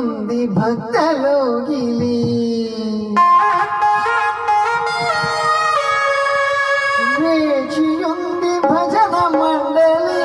ఉంది భక్తలోగిలి వేచియుంది భజన మండలి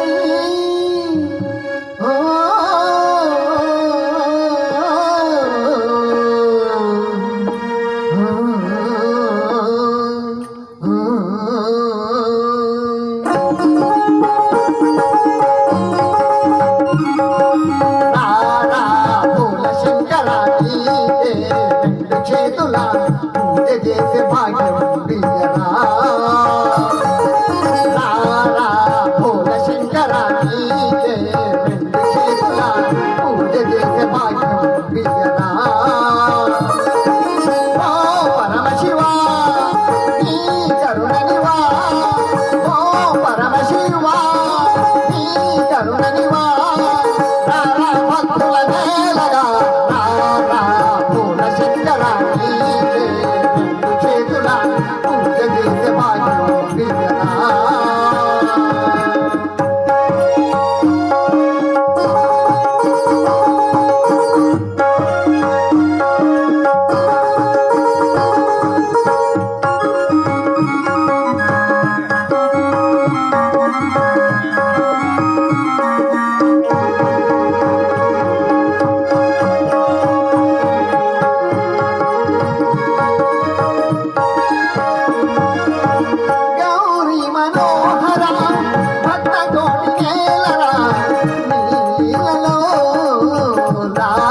আল্লাহ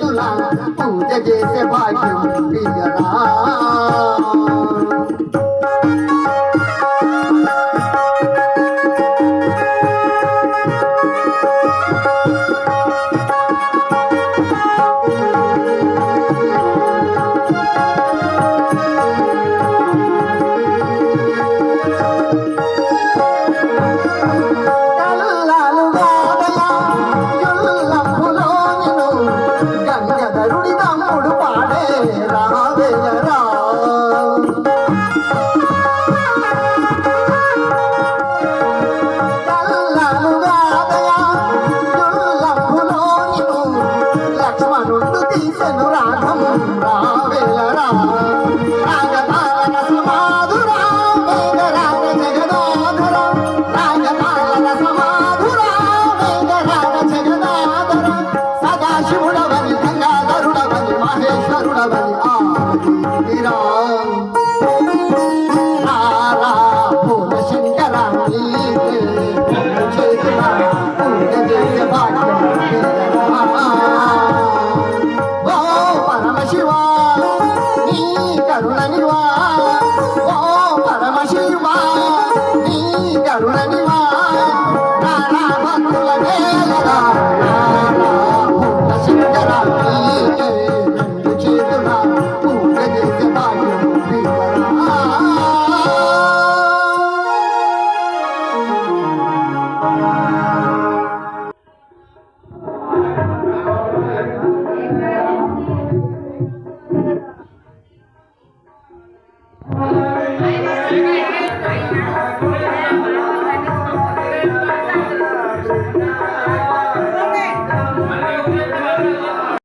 చేతుల పూజ చేసే భాగ్యం పియ్యరా సనురాగం రావేలరా